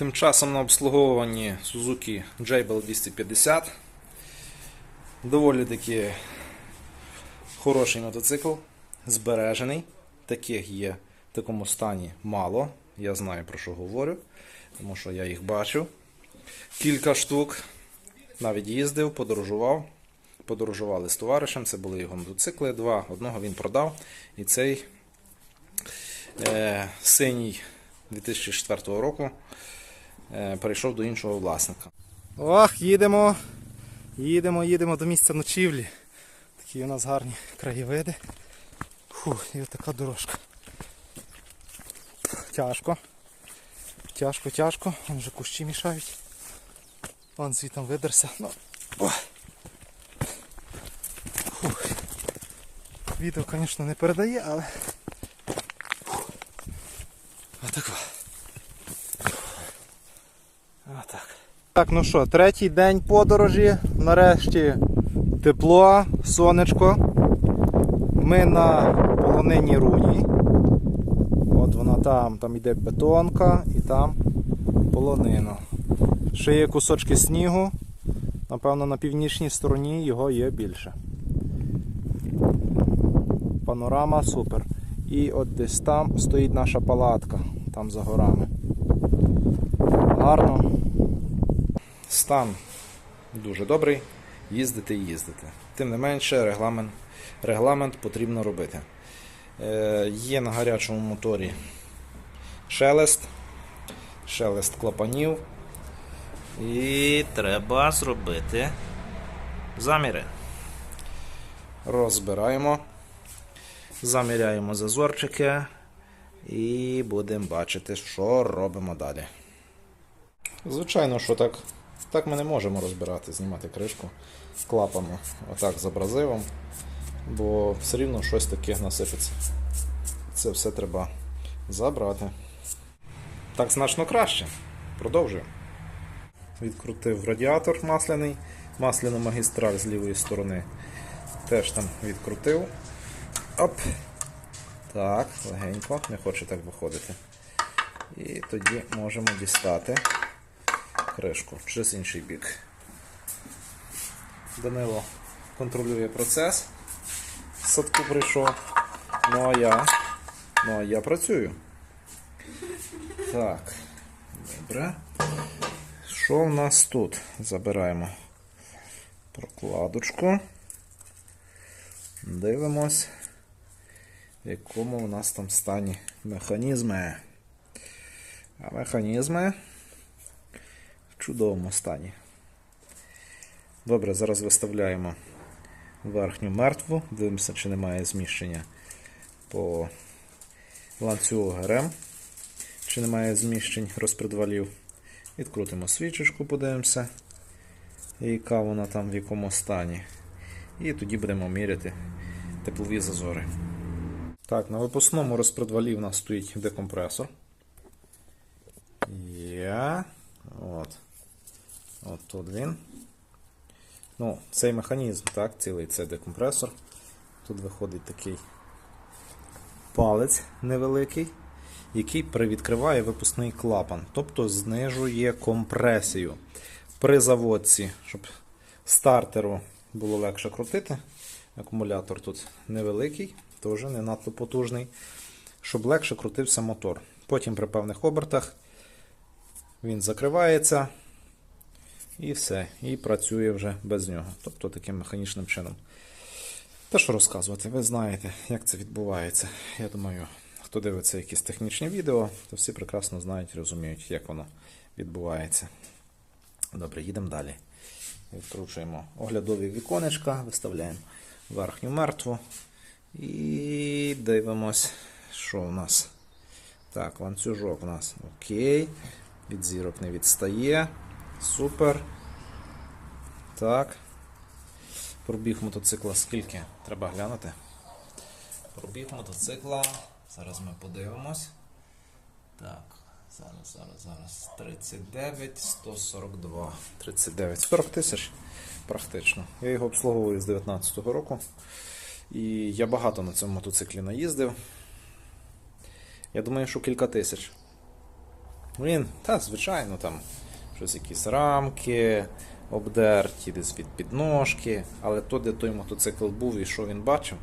Тим часом на обслуговуванні Suzuki JBL 250. Доволі таки хороший мотоцикл, збережений. Таких є в такому стані мало. Я знаю про що говорю, тому що я їх бачив. Кілька штук. Навіть їздив, подорожував. Подорожували з товаришем, це були його мотоцикли. Два. Одного він продав. І цей е, синій 2004 року перейшов до іншого власника. Ох, їдемо. Їдемо, їдемо до місця ночівлі. Такі у нас гарні краєвиди. Фух, і така дорожка. Тяжко. Тяжко, тяжко. Вон вже кущі мішають. Вон звітом видерся. Ну. Відео, звісно, не передає, але. Отак. Так, ну що, третій день подорожі. Нарешті тепло, сонечко. Ми на полонині руні. От вона там, там йде бетонка і там полонина. Ще є кусочки снігу. Напевно, на північній стороні його є більше. Панорама супер. І от десь там стоїть наша палатка, там за горами. Гарно. Стан дуже добрий. Їздити і їздити. Тим не менше, регламент, регламент потрібно робити. Е, є на гарячому моторі шелест, шелест клапанів. І треба зробити заміри. Розбираємо, заміряємо зазорчики і будемо бачити, що робимо далі. Звичайно, що так, так ми не можемо розбирати, знімати кришку з клапану, отак з абразивом, бо все рівно щось таке насипеться. Це все треба забрати. Так значно краще. Продовжуємо. Відкрутив радіатор масляний, масляну магістраль з лівої сторони. Теж там відкрутив. Оп. Так, легенько, не хоче так виходити. І тоді можемо дістати кришку через інший бік. Данило контролює процес. Садку прийшов. Ну а я. Ну а я працюю. Так. Добре. Що в нас тут? Забираємо прокладочку. Дивимось, в якому у нас там стані механізми. А механізми чудовому стані. Добре, зараз виставляємо верхню мертву, дивимося, чи немає зміщення по ланцюгу ГРМ, чи немає зміщень розпредвалів. Відкрутимо свічечку, подивимося, яка вона там в якому стані. І тоді будемо міряти теплові зазори. Так, на випускному розпредвалі в нас стоїть декомпресор. Я. От. От тут він. Ну, цей механізм, так, цілий це декомпресор. Тут виходить такий палець невеликий, який привідкриває випускний клапан, тобто знижує компресію. При заводці, щоб стартеру було легше крутити. Акумулятор тут невеликий, теж не надто потужний, щоб легше крутився мотор. Потім при певних обертах він закривається і все. І працює вже без нього. Тобто таким механічним чином. Те, що розказувати, ви знаєте, як це відбувається. Я думаю, хто дивиться якісь технічні відео, то всі прекрасно знають розуміють, як воно відбувається. Добре, їдемо далі. Відкручуємо оглядові віконечка, виставляємо верхню мертву. І дивимось, що у нас. Так, ланцюжок у нас окей. Від зірок не відстає. Супер. Так. Пробіг мотоцикла скільки? Треба глянути. Пробіг мотоцикла. Зараз ми подивимось. Так, зараз, зараз, зараз. 39, 142. 39. 40 тисяч практично. Я його обслуговую з 19-го року. І я багато на цьому мотоциклі наїздив. Я думаю, що кілька тисяч. Він, та, звичайно, там щось якісь рамки обдерті, десь від підножки, але то, де той мотоцикл був і що він бачив.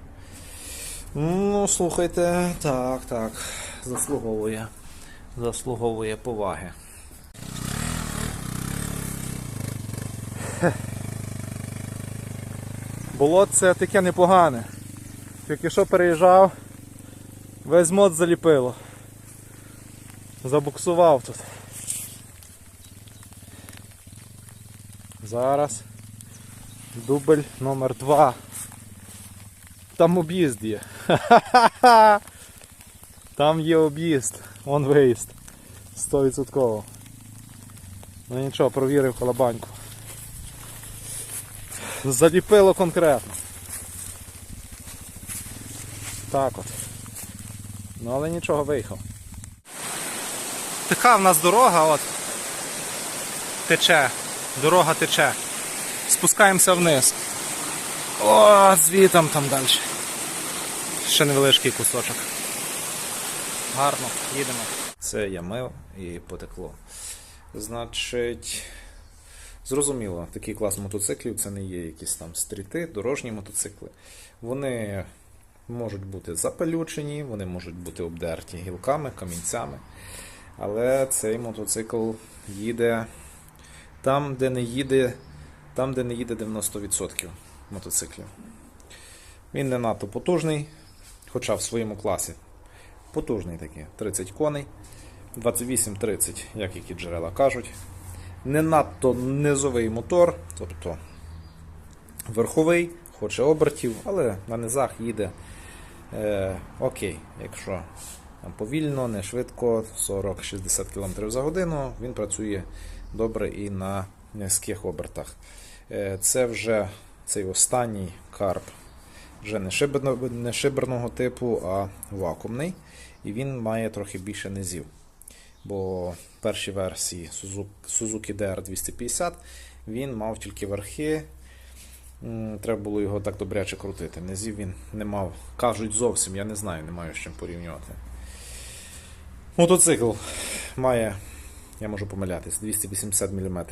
Ну, слухайте, так, так, заслуговує. Заслуговує поваги. Було це таке непогане. Тільки що переїжджав, весь мод заліпило. Забуксував тут. Зараз дубль номер 2 Там об'їзд є. Там є об'їзд, вон виїзд. 100%. Ну нічого, провірив колобаньку. Заліпило конкретно. Так от. Ну але нічого виїхав. Така в нас дорога, от. Тече. Дорога тече. Спускаємося вниз. О, звітом там далі. Ще невеличкий кусочок. Гарно, їдемо. Це я мив і потекло. Значить, зрозуміло, такий клас мотоциклів це не є якісь там стріти, дорожні мотоцикли. Вони можуть бути запалючені, вони можуть бути обдерті гілками, камінцями. Але цей мотоцикл їде там, де не їде, там, де не їде 90% мотоциклів. Він не надто потужний, хоча в своєму класі потужний такий, 30 коней, 28-30, як які джерела кажуть. Не надто низовий мотор, тобто верховий, хоче обертів, але на низах їде е, окей, якщо повільно, не швидко, 40-60 км за годину, він працює добре і на низьких обертах. Е, Це вже цей останній карп, вже не, шиберно, не шиберного типу, а вакуумний. І він має трохи більше низів. Бо в першій версії Suzuki- Suzuki DR250 він мав тільки верхи. Треба було його так добряче крутити. Низів він не мав. Кажуть зовсім, я не знаю, не маю з чим порівнювати. Мотоцикл має, я можу помилятись, 280 мм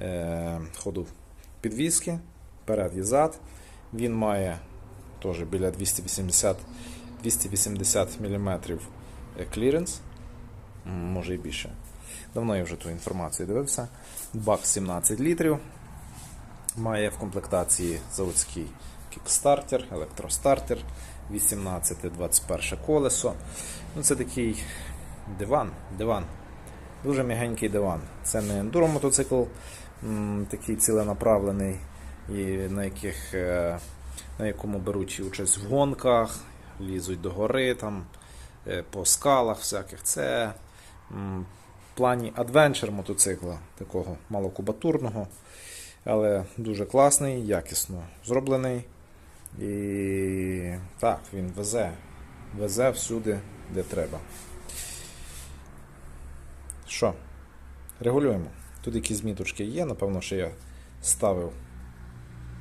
е, ходу підвіски, перед і зад. Він має теж біля 280, 280 мм кліренс, може і більше. Давно я вже ту інформацію дивився. Бак 17 літрів. Має в комплектації заводський кікстартер, електростартер, 18-21 колесо. Ну, це такий диван. диван. Дуже м'ягенький диван. Це не ендуро мотоцикл, такий ціленаправлений, і на, яких, е, на якому беруть участь в гонках, лізуть до гори там, е, по скалах всяких. Це в плані адвенчер мотоцикла, такого малокубатурного, але дуже класний, якісно зроблений. І так, він везе. Везе всюди, де треба. Що? Регулюємо. Тут якісь зміточки є, напевно, що я ставив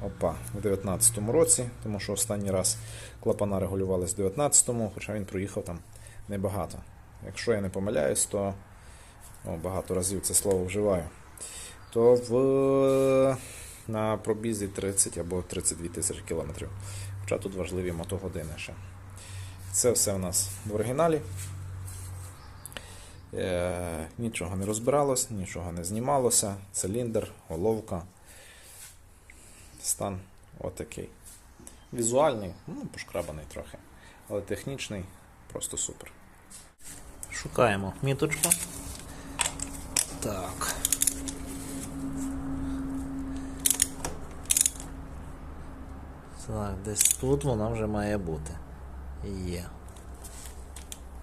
опа, в 19-му році, тому що останній раз клапана регулювалися в 19-му, хоча він проїхав там небагато. Якщо я не помиляюсь, то о, багато разів це слово вживаю. То в, на пробізі 30 або 32 тисячі кілометрів. Хоча тут важливі мотогодини ще. Це все у нас в оригіналі. Е, нічого не розбиралось, нічого не знімалося. Циліндр, головка. Стан отакий. Візуальний, ну, пошкрабаний трохи. Але технічний просто супер. Шукаємо міточку. Так. Так, десь тут вона вже має бути. Є.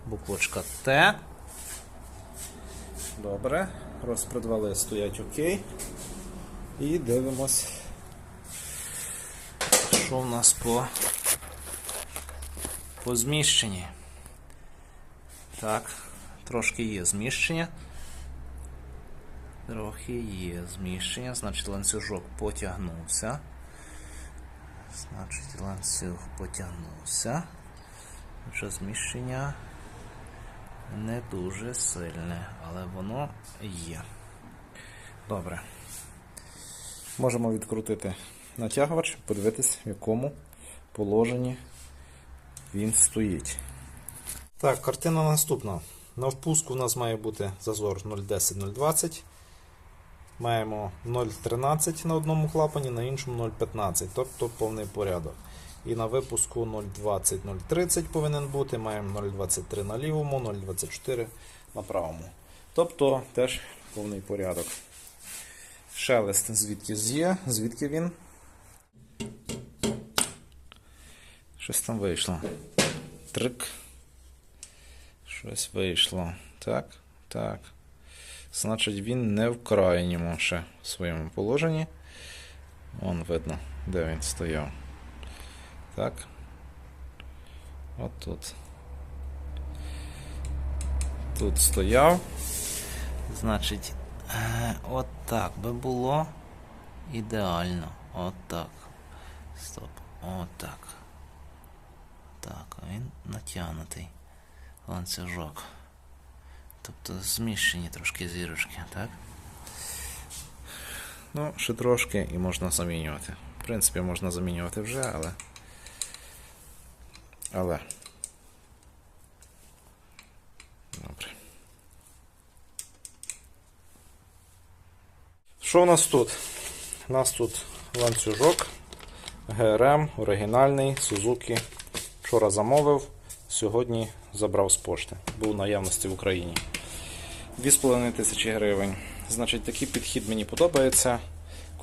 Буквочка Т. Добре. Розпредвали стоять окей. І дивимось, що в нас по, по зміщенні. Так, трошки є зміщення. Трохи є зміщення, значить ланцюжок потягнувся. Значить ланцюг потягнувся. Вже зміщення не дуже сильне, але воно є. Добре. Можемо відкрутити натягувач, подивитись, в якому положенні він стоїть. Так, картина наступна. На впуску у нас має бути зазор 0,10-0,20. Маємо 0,13 на одному клапані, на іншому 0,15, тобто повний порядок. І на випуску 0,20-0,30 повинен бути. Маємо 0,23 на лівому, 0,24 на правому. Тобто теж повний порядок. Шелест звідки є, звідки він? Щось там вийшло. Трик. Щось вийшло. Так, так. Значить, він не в крайньому ще в своєму положенні. Вон видно, де він стояв. Так. От тут. Тут стояв. Значить, е, от так би було ідеально. От так. Стоп. От так. Так, він натягнутий. Ланцюжок. Тобто зміщені трошки зірочки, так? Ну, ще трошки і можна замінювати. В принципі, можна замінювати вже, але. Але. Добре. Що у нас тут? У нас тут ланцюжок ГРМ оригінальний Suzuki. Вчора замовив, сьогодні забрав з пошти. Був в наявності в Україні. 2,5 тисячі гривень. Значить, такий підхід мені подобається,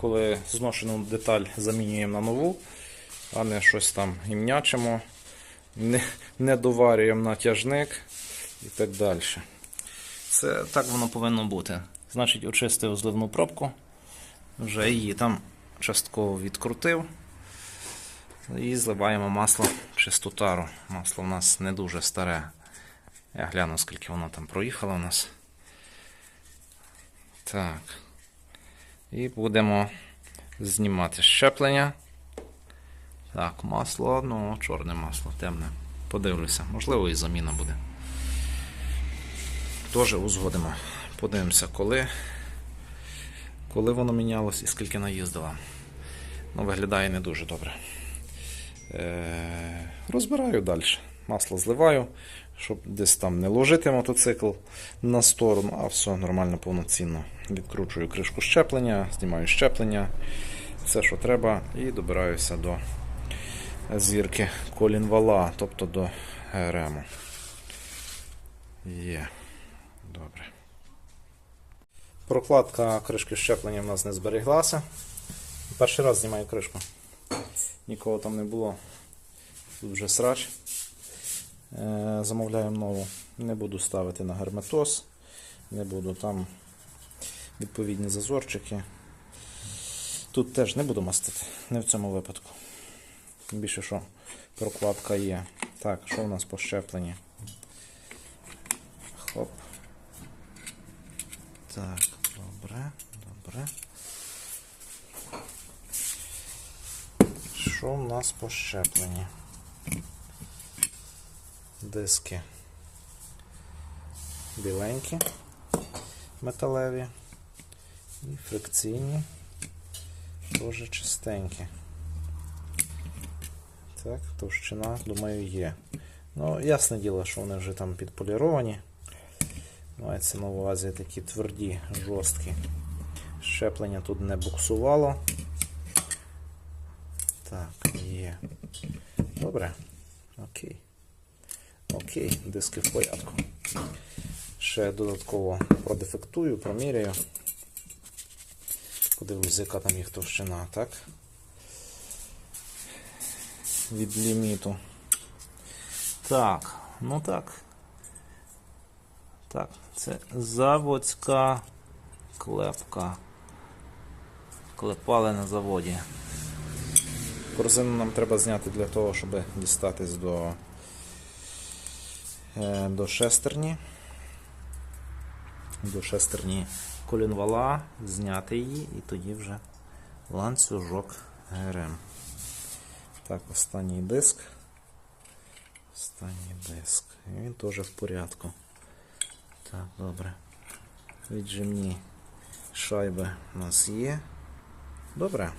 коли зношену деталь замінюємо на нову, а не щось там імнячимо, не, не доварюємо натяжник і так далі. Це так воно повинно бути. Значить, очистив зливну пробку, вже її там частково відкрутив. І зливаємо масло чисту тару. Масло у нас не дуже старе. Я гляну, скільки воно там проїхало у нас. Так. І будемо знімати щеплення. Так, масло, ну, чорне масло, темне. Подивлюся, можливо, і заміна буде. Теж узгодимо. Подивимося, коли, коли воно мінялось і скільки наїздило. Ну, виглядає не дуже добре. Е, розбираю далі. Масло зливаю, щоб десь там не ложити мотоцикл на сторону, а все нормально, повноцінно. Відкручую кришку щеплення, знімаю щеплення, все, що треба, і добираюся до зірки колінвала, тобто до ГРМ. Є. Добре. Прокладка кришки щеплення в нас не збереглася. Перший раз знімаю кришку. Нікого там не було. Тут вже срач. Е, Замовляємо нову. Не буду ставити на герметоз. Не буду там відповідні зазорчики. Тут теж не буду мастити, не в цьому випадку. Більше, що прокладка є. Так, що у нас по щепленні? Хоп. Так, добре, добре. Що у нас по щепленні? Диски біленькі, металеві і фрикційні, теж чистенькі. Так, товщина, думаю, є. Ну, ясне діло, що вони вже там підполіровані. Мається на увазі такі тверді, жорсткі. Щеплення тут не буксувало. Так, є. Добре. Окей. Окей, диски в порядку. Ще додатково продефектую, проміряю. Подивлюсь, яка там їх товщина, так? Від ліміту. Так, ну так. Так, це заводська клепка. Клепали на заводі. Корзину нам треба зняти для того, щоб дістатись до, е, до шестерні. До шестерні колінвала, зняти її і тоді вже ланцюжок ГРМ. Так, останній диск. Останній диск. І він теж в порядку. Так, добре. Віджимні шайби у нас є. Добре.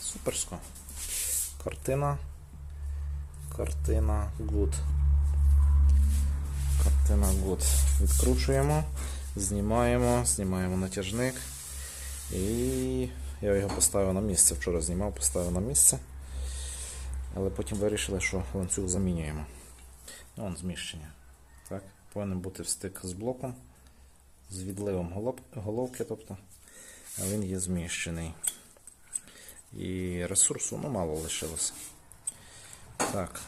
Суперсько. Картина. Картина good. Картина good. Відкручуємо, знімаємо, знімаємо натяжник. І я його поставив на місце. Вчора знімав, поставив на місце. Але потім вирішили, що ланцюг замінюємо. Ну, Вон зміщення. Так, повинен бути стик з блоком, з відливом голов- головки, тобто, а він є зміщений. І ресурсу ну, мало лишилося. Так.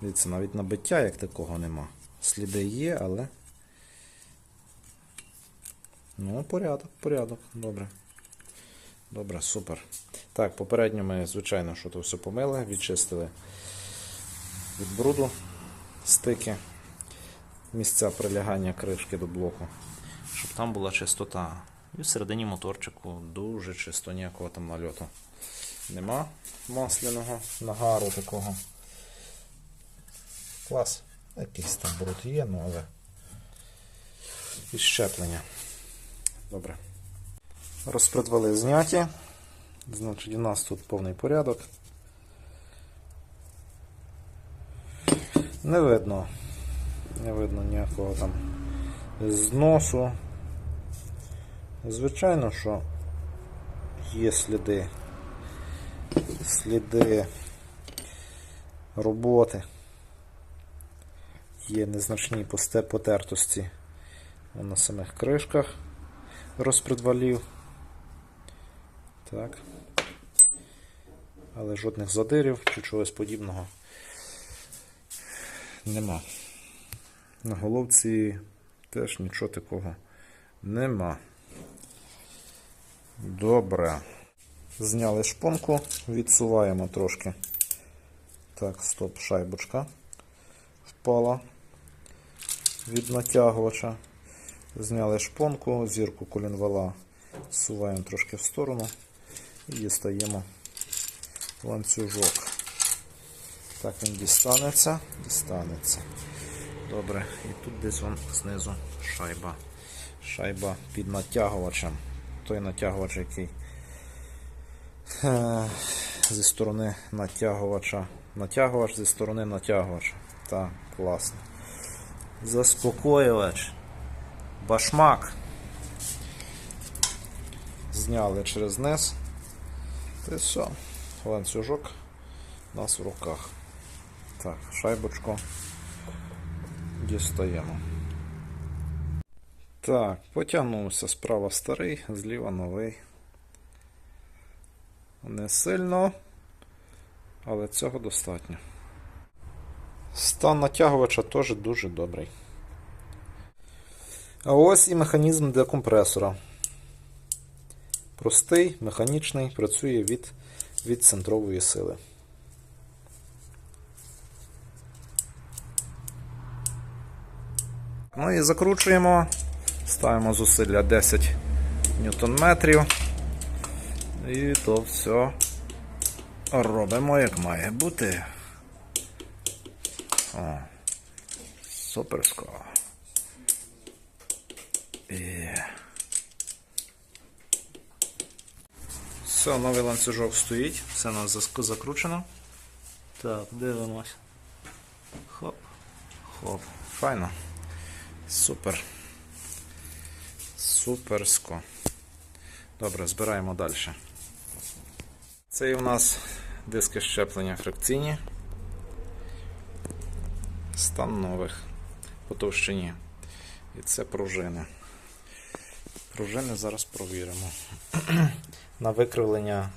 Дивіться, навіть набиття як такого нема. Сліди є, але. Ну, порядок, порядок. Добре. Добре, супер. Так, попередньо ми, звичайно, що то все помили, відчистили від бруду стики, місця прилягання кришки до блоку, щоб там була чистота. І всередині моторчику дуже чисто, ніякого там нальоту. Нема масляного нагару такого. Клас. Якийсь там бруд є, ну але. І щеплення. Добре. Розпредвали зняті. Значить, у нас тут повний порядок. Не видно. Не видно ніякого там зносу. Звичайно, що є сліди. Сліди роботи. Є незначні потертості на самих кришках розпредвалів. Так. Але жодних задирів чи чогось подібного нема. На головці теж нічого такого нема. Добре. Зняли шпонку, відсуваємо трошки. Так, стоп, шайбочка впала від натягувача. Зняли шпонку, зірку колінвала зсуваємо трошки в сторону і дістаємо ланцюжок. Так він дістанеться, дістанеться. Добре, і тут десь вон знизу шайба. Шайба під натягувачем. Той натягувач, який е, зі сторони натягувача. Натягувач зі сторони натягувача. Так, класно. Заспокоювач. Башмак. Зняли через низ. Й все. Ланцюжок у нас в руках. Так, шайбочку дістаємо. Так, потягнувся справа старий, зліва новий. Не сильно, але цього достатньо. Стан натягувача теж дуже добрий. А ось і механізм декомпресора. Простий, механічний, працює від, від центрової сили. Ну і закручуємо. Ставимо зусилля 10 ньютон-метрів. І то все робимо як має бути. О, суперсько. Все, новий ланцюжок стоїть, все у нас закручено. Так, дивимось. Хоп, хоп. Файно. Супер. Суперсько. Добре, збираємо далі. Це у нас диски щеплення фракційні. Стан нових по товщині. І це пружини. Пружини зараз провіримо. На викривлення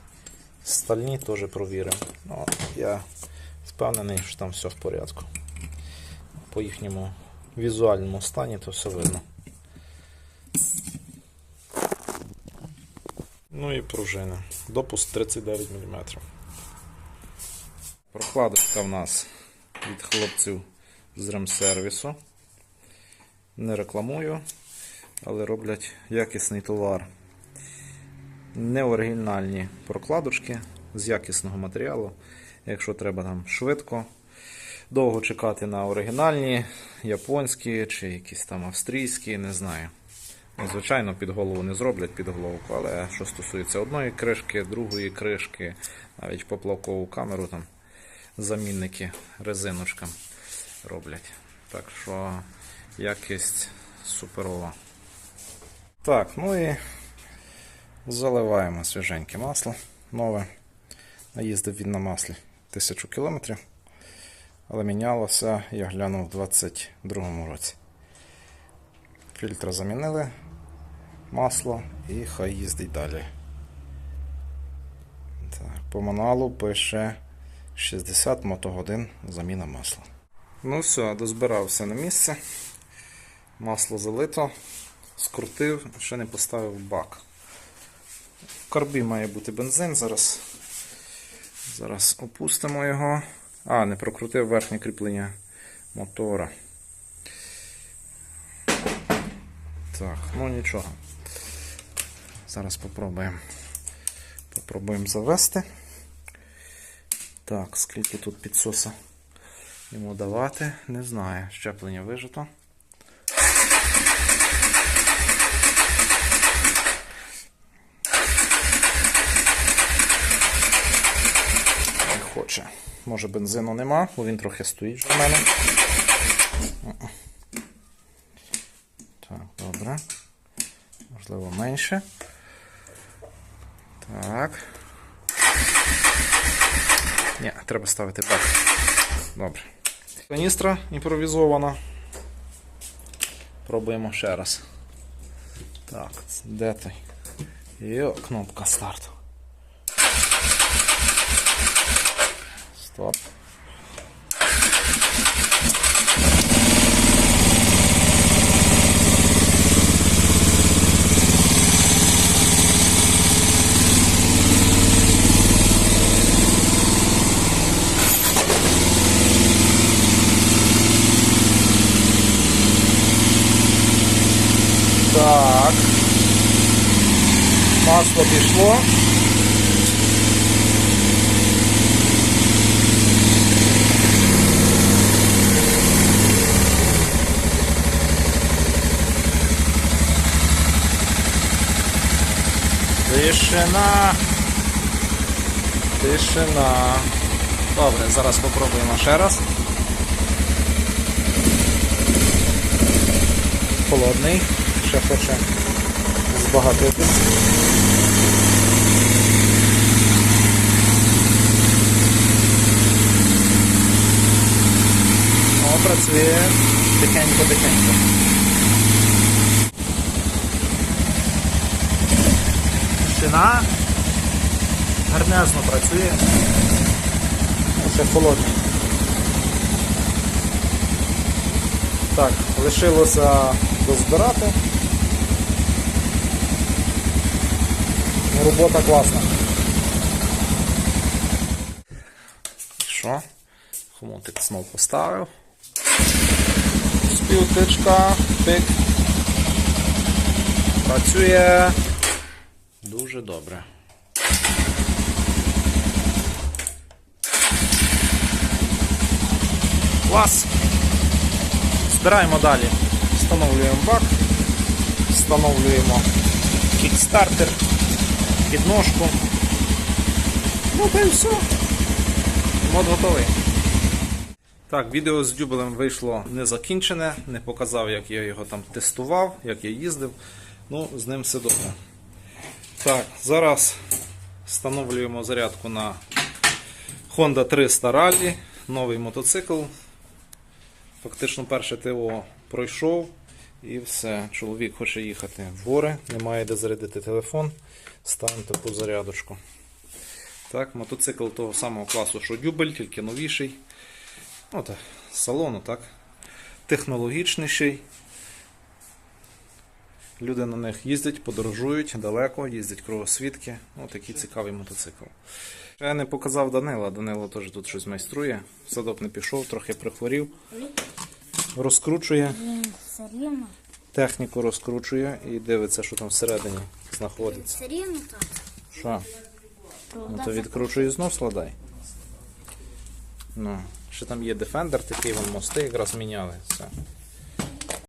стальні теж провіримо. Ну, я впевнений, що там все в порядку. По їхньому візуальному стані то все видно. Ну і пружини. Допуск 39 мм. Прокладочка в нас від хлопців з ремсервісу. Не рекламую, але роблять якісний товар. Неоригінальні прокладочки з якісного матеріалу. Якщо треба там швидко довго чекати на оригінальні, японські чи якісь там австрійські, не знаю. Ну, Звичайно, під голову не зроблять під головку, але що стосується одної кришки, другої кришки, навіть поплавкову камеру там замінники резиночкам роблять. Так що якість суперова. Так, ну і заливаємо свіженьке масло нове. Наїздив він на маслі 1000 кілометрів, але мінялося, я глянув у 22 році. Фільтр замінили, масло і хай їздить далі. Так, по мануалу пише 60 мотогодин заміна масла. Ну все, дозбирався на місце. Масло залито, скрутив, ще не поставив бак. В карбі має бути бензин. Зараз, зараз опустимо його. А, не прокрутив верхнє кріплення мотора. Так, ну нічого. Зараз попробуємо. Попробуємо завести. Так, скільки тут підсоса йому давати, не знаю. Щеплення вижито. Не хоче. Може бензину нема, бо він трохи стоїть в мене. Так, добре. Можливо, менше. Так. Ні, треба ставити бак. Добре. Каністра імпровізована. Пробуємо ще раз. Так, де той? Йо, кнопка старт. Стоп. Так. Масло пішло. Тишина. Тишина. Добре, зараз попробуємо ще раз. Холодний. Ще хоче збагатитись. Працює тихенько-тихенько. Тишина. Гарнезно працює. Ще холодний. Так, лишилося дозбирати. Ну, Робота класна. Що? Хомутик знов поставив. Співтичка, тик. Працює дуже добре. Клас! Збираємо далі. Встановлюємо бак, встановлюємо кікстартер, підножку. Ну та й все. Мод готовий. Так, відео з дюбелем вийшло не закінчене, не показав, як я його там тестував, як я їздив. Ну, з ним все добре. Так, зараз встановлюємо зарядку на Honda 300 Rally, новий мотоцикл. Фактично перше ТО пройшов і все. Чоловік хоче їхати в гори, немає де зарядити телефон. Ставимо таку зарядочку. Так, мотоцикл того самого класу, що дюбель, тільки новіший. Ну, з салону, так. Технологічніший. Люди на них їздять, подорожують далеко, їздять кругосвідки. Ну, такий цікавий мотоцикл. Я не показав Данила. Данило теж тут щось майструє. В садок не пішов, трохи прихворів. Розкручує, техніку розкручує і дивиться, що там всередині знаходиться. Що? Ну то відкручує знов складай. Ну, Ще там є Defender, такий вон мости якраз міняли. Все.